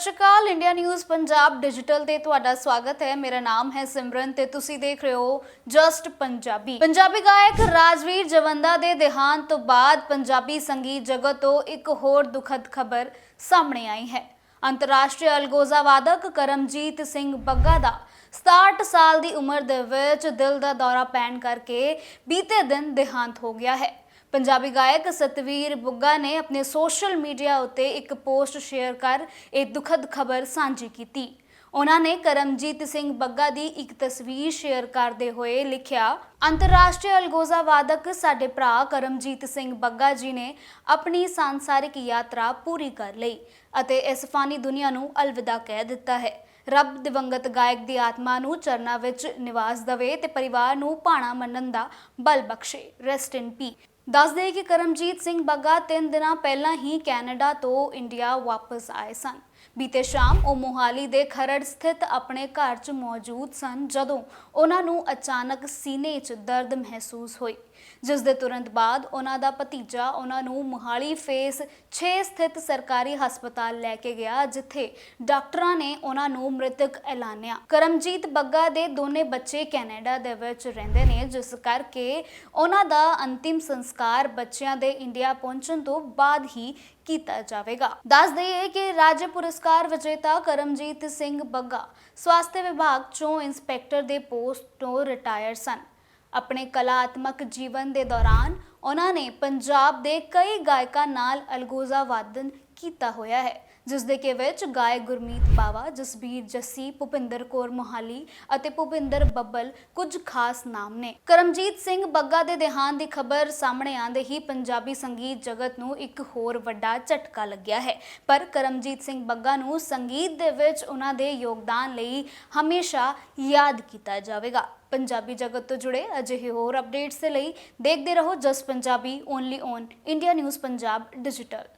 ਸ਼੍ਰੀ ਅਕਾਲ India news Punjab digital ਤੇ ਤੁਹਾਡਾ ਸਵਾਗਤ ਹੈ। ਮੇਰਾ ਨਾਮ ਹੈ ਸਿਮਰਨ ਤੇ ਤੁਸੀਂ ਦੇਖ ਰਹੇ ਹੋ ਜਸਟ ਪੰਜਾਬੀ। ਪੰਜਾਬੀ ਗਾਇਕ ਰਾਜਵੀਰ ਜਵੰਦਾ ਦੇ ਦੇਹਾਂਤ ਤੋਂ ਬਾਅਦ ਪੰਜਾਬੀ ਸੰਗੀਤ ਜਗਤ ਤੋਂ ਇੱਕ ਹੋਰ ਦੁਖਦ ਖਬਰ ਸਾਹਮਣੇ ਆਈ ਹੈ। ਅੰਤਰਰਾਸ਼ਟਰੀ ਅਲਗੋਜ਼ਾ ਵਾਦਕ ਕਰਮਜੀਤ ਸਿੰਘ ਬੱਗਾ ਦਾ 67 ਸਾਲ ਦੀ ਉਮਰ ਦੇ ਵਿੱਚ ਦਿਲ ਦਾ ਦੌਰਾ ਪੈਣ ਕਰਕੇ ਬੀਤੇ ਦਿਨ ਦੇਹਾਂਤ ਹੋ ਗਿਆ ਹੈ। ਪੰਜਾਬੀ ਗਾਇਕ ਸਤਵੀਰ ਬੁੱਗਾ ਨੇ ਆਪਣੇ ਸੋਸ਼ਲ ਮੀਡੀਆ ਉੱਤੇ ਇੱਕ ਪੋਸਟ ਸ਼ੇਅਰ ਕਰ ਇਹ ਦੁਖਦ ਖਬਰ ਸਾਂਝੀ ਕੀਤੀ। ਉਹਨਾਂ ਨੇ ਕਰਮਜੀਤ ਸਿੰਘ ਬੱਗਾ ਦੀ ਇੱਕ ਤਸਵੀਰ ਸ਼ੇਅਰ ਕਰਦੇ ਹੋਏ ਲਿਖਿਆ ਅੰਤਰਰਾਸ਼ਟਰੀ ਅਲਗੋਜ਼ਾ ਵਾਦਕ ਸਾਡੇ ਭਰਾ ਕਰਮਜੀਤ ਸਿੰਘ ਬੱਗਾ ਜੀ ਨੇ ਆਪਣੀ ਸੰਸਾਰਿਕ ਯਾਤਰਾ ਪੂਰੀ ਕਰ ਲਈ ਅਤੇ ਇਸ ਫਾਨੀ ਦੁਨੀਆ ਨੂੰ ਅਲਵਿਦਾ ਕਹਿ ਦਿੱਤਾ ਹੈ। ਰੱਬ ਦਿਵੰਗਤ ਗਾਇਕ ਦੀ ਆਤਮਾ ਨੂੰ ਚਰਨਾਂ ਵਿੱਚ ਨਿਵਾਸ ਦੇਵੇ ਤੇ ਪਰਿਵਾਰ ਨੂੰ ਭਾਣਾ ਮੰਨਣ ਦਾ ਬਲ ਬਖਸ਼ੇ। ਰੈਸਟ ਇਨ ਪੀ ਦੱਸ ਦੇ ਕਿ ਕਰਮਜੀਤ ਸਿੰਘ ਬੱਗਾ ਤਿੰਨ ਦਿਨਾਂ ਪਹਿਲਾਂ ਹੀ ਕੈਨੇਡਾ ਤੋਂ ਇੰਡੀਆ ਵਾਪਸ ਆਏ ਸਨ। ਬੀਤੇ ਸ਼ਾਮ ਉਹ ਮੋਹਾਲੀ ਦੇ ਖਰੜ ਸਥਿਤ ਆਪਣੇ ਘਰ 'ਚ ਮੌਜੂਦ ਸਨ ਜਦੋਂ ਉਹਨਾਂ ਨੂੰ ਅਚਾਨਕ ਸੀਨੇ 'ਚ ਦਰਦ ਮਹਿਸੂਸ ਹੋਈ। ਜਿਸ ਦੇ ਤੁਰੰਤ ਬਾਅਦ ਉਹਨਾਂ ਦਾ ਭਤੀਜਾ ਉਹਨਾਂ ਨੂੰ ਮੋਹਾਲੀ ਫੇਸ 6 ਸਥਿਤ ਸਰਕਾਰੀ ਹਸਪਤਾਲ ਲੈ ਕੇ ਗਿਆ, ਜਿੱਥੇ ਡਾਕਟਰਾਂ ਨੇ ਉਹਨਾਂ ਨੂੰ ਮ੍ਰਿਤਕ ਐਲਾਨਿਆ। ਕਰਮਜੀਤ ਬੱਗਾ ਦੇ ਦੋਨੇ ਬੱਚੇ ਕੈਨੇਡਾ ਦੇ ਵਿੱਚ ਰਹਿੰਦੇ ਨੇ, ਜਿਸ ਕਰਕੇ ਉਹਨਾਂ ਦਾ ਅੰਤਿਮ ਸੰਸਕਾਰ ਬੱਚਿਆਂ ਦੇ ਇੰਡੀਆ ਪਹੁੰਚਣ ਤੋਂ ਬਾਅਦ ਹੀ ਕੀਤਾ ਜਾਵੇਗਾ। ਦੱਸ ਦਈਏ ਕਿ ਰਾਜ ਪੁਰਸਕਾਰ ਵਿਜੇਤਾ ਕਰਮਜੀਤ ਸਿੰਘ ਬੱਗਾ ਸਵਾਸਥ ਵਿਭਾਗ ਚੋਂ ਇੰਸਪੈਕਟਰ ਦੇ ਪੋਸਟ ਤੋਂ ਰਿਟਾਇਰ ਸਨ। ਆਪਣੇ ਕਲਾਤਮਕ ਜੀਵਨ ਦੇ ਦੌਰਾਨ ਉਹਨਾਂ ਨੇ ਪੰਜਾਬ ਦੇ ਕਈ ਗਾਇਕਾਂ ਨਾਲ ਅਲਗੋਜ਼ਾ ਵਾਦਨ ਕੀਤਾ ਹੋਇਆ ਹੈ। ਜਿਸ ਦੇ ਕੇ ਵਿੱਚ ਗਾਇਕ ਗੁਰਮੀਤ ਬਾਵਾ, ਜਸਬੀਰ ਜੱਸੀ, ਭੁਪਿੰਦਰ ਕੌਰ ਮੋਹਾਲੀ ਅਤੇ ਭੁਪਿੰਦਰ ਬੱਬਲ ਕੁਝ ਖਾਸ ਨਾਮ ਨੇ। ਕਰਮਜੀਤ ਸਿੰਘ ਬੱਗਾ ਦੇ ਦੇਹਾਂਤ ਦੀ ਖਬਰ ਸਾਹਮਣੇ ਆਂਦੇ ਹੀ ਪੰਜਾਬੀ ਸੰਗੀਤ ਜਗਤ ਨੂੰ ਇੱਕ ਹੋਰ ਵੱਡਾ ਝਟਕਾ ਲੱਗਿਆ ਹੈ। ਪਰ ਕਰਮਜੀਤ ਸਿੰਘ ਬੱਗਾ ਨੂੰ ਸੰਗੀਤ ਦੇ ਵਿੱਚ ਉਹਨਾਂ ਦੇ ਯੋਗਦਾਨ ਲਈ ਹਮੇਸ਼ਾ ਯਾਦ ਕੀਤਾ ਜਾਵੇਗਾ। ਪੰਜਾਬੀ ਜਗਤ ਤੋਂ ਜੁੜੇ ਅਜਿਹੇ ਹੋਰ ਅਪਡੇਟਸ ਦੇ ਲਈ ਦੇਖਦੇ ਰਹੋ ਜਸ Punjabi only on India news Punjab digital